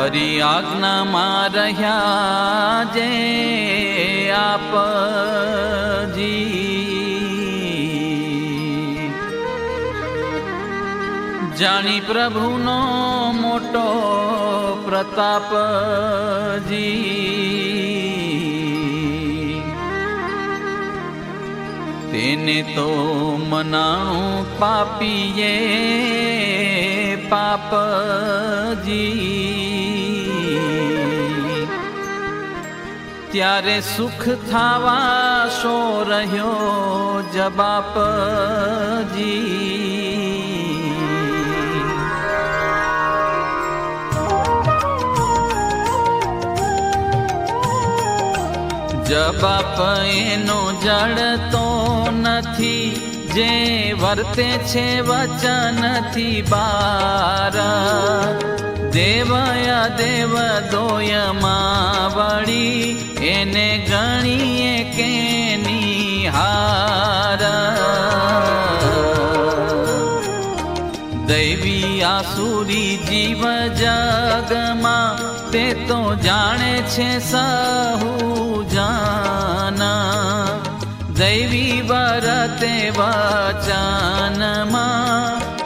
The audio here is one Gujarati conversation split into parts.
હરી આજ્ઞામાં રહ્યા જે આપજી. જાણી પ્રભુનો મોટો પ્રતાપજી. તેને તો મનાણું પાપીએ પાપજી. ત્યારે સુખ થાવા શો રહ્યો જબાપજી જબાપ એનો જડતો નથી, જે વર્તે છે વચનથી બાર. દેવય દેવ દોયમાં વળી એને ગણીએ કેની હાર. દૈવી આસુરી જીવ જગમાં, તે તો જાણે છે સહુ જાના દૈવી વરતે વચનમાં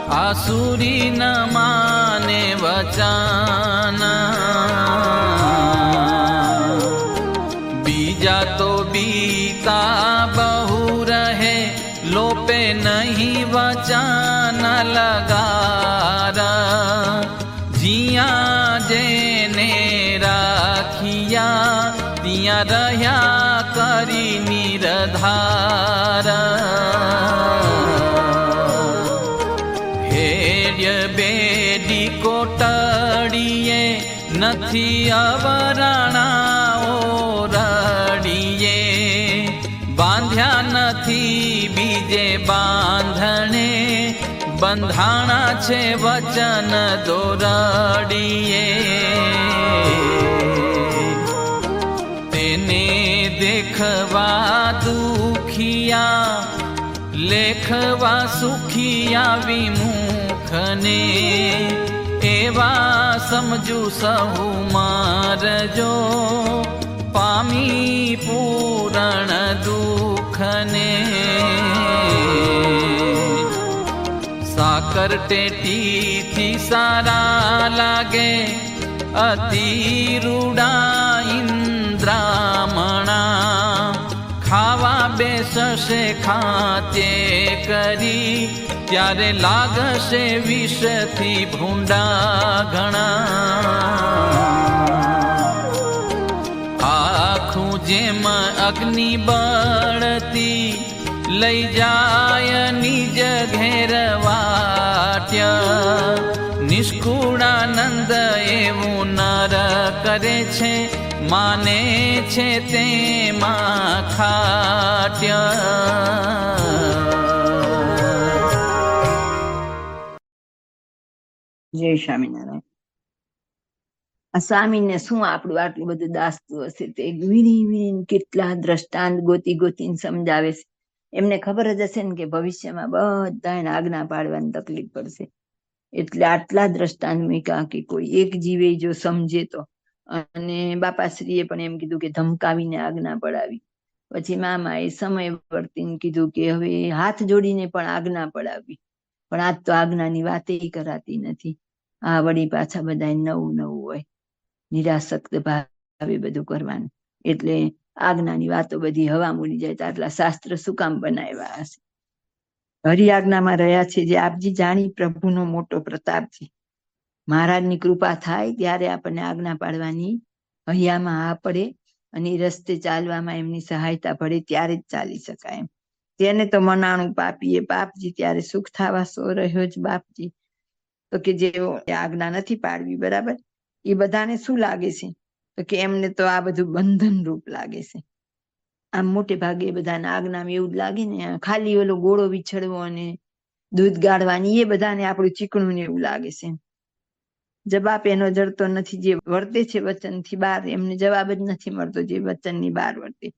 આસુરી ન માને વચાના બીજા તો બીતા બહુ રહે લોપે નહીં વચાન લગારા જીયા જેને રાખ્યા ત્યાં રહ્યા કરી નિરધારા નથી અવરણાઓ રડીએ. બાંધ્યા નથી બીજે બાંધણે. બંધાણા છે વચન દોરડીએ તેને દેખવા દુખિયા, લેખવા સુખિયા વિમુખને. એવા સમજુ સહુ મારજો. પામી પૂરણ દુઃખને. સાકર ટેટીથી સારા લાગે. અતિ રૂડા બેસશે ખાતે કરી ત્યારે લાગશે વિષથી ભૂંડા ઘણા આખું જેમાં અગ્નિ બળતી લઈ જાય નિજ ઘેર વાટ્ય નિષ્કુળાનંદ એવું નર કરે છે માને છે તેમાં ખાટ્ય. જય સ્વામિનારાયણ. સ્વામીને શું આપણું આટલું બધું દાસતું હશે? તે વીણી વીણી કેટલા દ્રષ્ટાંત ગોતી ગોતીને સમજાવે છે. એમને ખબર જ હશે ને કે ભવિષ્યમાં બધા એને આજ્ઞા પાડવાની તકલીફ પડશે. એટલે આટલા દ્રષ્ટાંત મૂક્યા કે કોઈ એક જીવે જો સમજે તો. અને બાપાશ્રીએ પણ એમ કીધું કે ધમકાવીને આજ્ઞા પડાવી. પછી મામાએ સમય વર્તીને કીધું કે હવે હાથ જોડીને પણ આજ્ઞા પડાવી. પણ આજ તો આજ્ઞાની વાતે કરાતી નથી. આ વળી પાછા બધા નવું નવું હોય. નિરાસક્ત ભાવે બધું કરવાનું. એટલે આજ્ઞાની વાતો બધી હવા મૂડી જાય તો આટલા શાસ્ત્ર શું કામ બનાવ્યા હશે? હરિ આજ્ઞામાં રહ્યા છે જે આપજી જાણી પ્રભુનો મોટો પ્રતાપ છે. મહારાજની કૃપા થાય ત્યારે આપણને આજ્ઞા પાડવાની હૈયામાં આ પડે અને રસ્તે ચાલવામાં એમની સહાયતા પડે ત્યારે જ ચાલી શકાય એમ. તેને તો મનાણું પાપીએ બાપજી ત્યારે સુખ થવા સો રહ્યો જ બાપજી. તો કે જેઓ આજ્ઞા નથી પાડવી, બરાબર? એ બધાને શું લાગે છે? તો કે એમને તો આ બધું બંધન રૂપ લાગે છે. આમ મોટે ભાગે બધાને આજ્ઞામાં એવું જ લાગે ને, ખાલી ઓલો ગોળો વિછળવો અને દૂધ ગાળવાની, એ બધાને આપણું ચીકણું ને એવું લાગે છે જવાબ એનો જડતો નથી, જે વર્તે છે વચનથી બહાર, એમને જવાબ જ નથી મળતો જે વચનની બહાર વર્તે.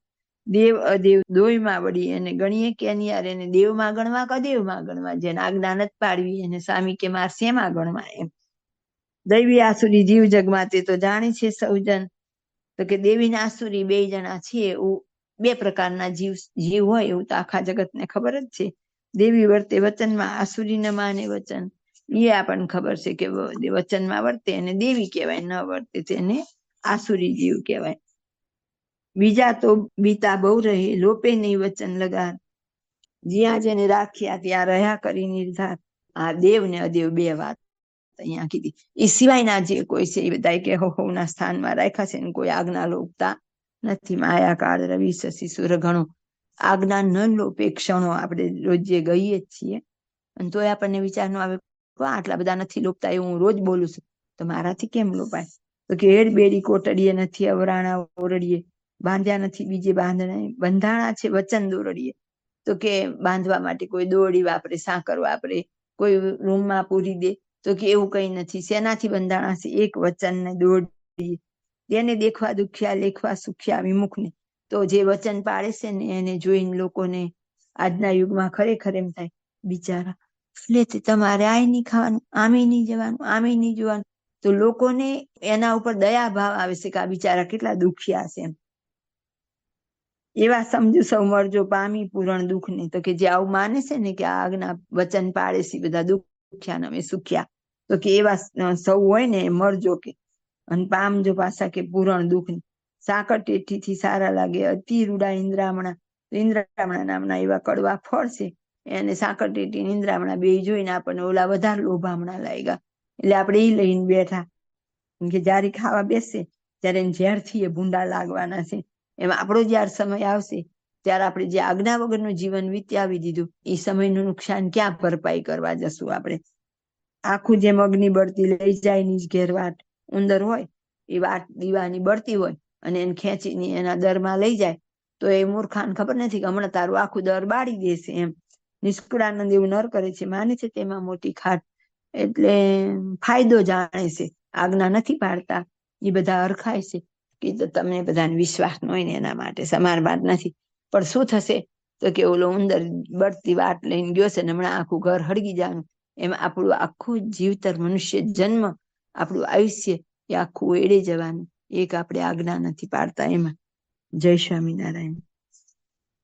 દેવ અદેવ દોયમાં વળી એને ગણીએ કે અનિયાર, એને દેવમાં ગણવા કે અદેવમાં ગણવા? જેને આજ્ઞા નથી પાડવી, એને સ્વામી કે માર શેમાં ગણવા એમ? દૈવી આસુરી જીવ જગમાં તે તો જાણે છે સૌજન. તો કે દેવી ને આસુરી બે જણા છે, એવું બે પ્રકારના જીવ જીવ હોય એવું તો આખા જગતને ખબર જ છે. દેવી વર્તે વચનમાં, આસુરી ન માને વચન. એ આપણને ખબર છે કે વચનમાં વર્તે એને દેવી કહેવાય ન વર્તે તેને આસુરી જીવ કહેવાય. બીજા તો બીતા બહુ રહે લોપે નહીં વચન લગાર. જ્યાં જેને રાખ્યા ત્યાં રહ્યા કરી નિર્ધાર. આ દેવ ને અદેવ બે વાત અહીંયા કીધી. એ સિવાયના જે કોઈ છે એ બધા કે હોના સ્થાનમાં રાખ્યા છે કોઈ આજ્ઞા લોપતા નથી. માયાકાળ રવિ શશી સુર આજ્ઞા ન લોપે ક્ષણો આપણે રોજે ગઈએ જ છીએ. અને તોય આપણને વિચાર ન આવે "વાહ, આટલા બધા નથી લોપતા એવું હું રોજ બોલું છું. તો મારાથી કેમ લોપાય? તો કે એડ બેડી કોટડીએ નથી, અવરાણા ઓરડીએ. બાંધ્યા નથી, બીજે બાંધણા બંધાણા છે, વચન દોરડીએ. તો કે બાંધવા માટે કોઈ દોરડી વાપરે, સાંકર વાપરે, કોઈ રૂમમાં પૂરી દે. તો કે એવું કઈ નથી. શેનાથી બંધાણા છે? એક વચન ને દોરડીએ. તેને દેખવા દુખ્યા, લેખવા સુખ્યા, વિમુખને. તો જે વચન પાડે છે ને, એને જોઈને લોકોને આજના યુગમાં ખરેખર એમ થાય, બિચારા એટલે તમારે આય નહીં ખાવાનું આમે નહીં જવાનું આમે નહીં જોવાનું. તો લોકોને એના ઉપર દયા ભાવ આવે છે કે આ બિચારા કેટલા દુખ્યા છે એવા સમજુ સૌ મરજો પામી પૂરણ દુઃખ ને તો કે જે આવું માને છે ને કે આ આજ્ઞા વચન પાડે છે, બધા દુખ્યા ને અમે સુખ્યા. તો કે એવા સૌ હોય ને મરજો કે. અને પામજો પાછા કે પૂરણ દુઃખ ને સાકર ટેઠી સારા લાગે અતિ રૂડા ઇન્દ્રામણા ઇન્દ્રામણા નામના એવા કડવા ફળ છે. એને સાકર ટેટી નિંદ્રામણા બે જોઈને આપણને ઓલા વધારે લોભામણા લાગ્યા. એટલે આપણે એ લઈને બેઠા. કે જ્યારે ખાવા બેસે, ત્યારે ઝેરથી એ ભૂંડા લાગવાના છે. એમાં આપણો જ્યારે સમય આવશે. ત્યારે આપણે જે આજ્ઞા વગરનું જીવન વિત્યાવી દીધું, એ સમયનું નુકસાન ક્યાં ભરપાઈ કરવા જશું આપણે? આખું જેમ અગ્નિ બળતી લઈ જાય ની જ ઘેર વાટ ઉંદર હોય, એ વાટ દીવાની બળતી હોય અને એને ખેંચીને એના દરમાં લઈ જાય, તો એ મૂર્ખાને ખબર નથી કે હમણાં તારું આખું દર બાળી દેશે એમ. નિષ્કુળાનંદ એવું નર કરે છે. માને છે તેમાં મોટી ખાટ એટલે ફાયદો જાણે છે. આજ્ઞા નથી પાડતા. એ બધા અરખાય છે કે તો તમને બધાને વિશ્વાસ ન હોય ને એના માટે. સમાર વાત નથી. પણ શું થશે? તો કે ઓલો ઉંદર બળતી વાટ લઈને ગયો છે ને હમણાં આખું ઘર હળગી જવાનું એમાં આપણું આખું જીવતર મનુષ્ય જન્મ, આપણું આયુષ્ય એ આખું એડે જવાનું. એક આપણે આજ્ઞા નથી પાડતા એમાં. જય સ્વામિનારાયણ.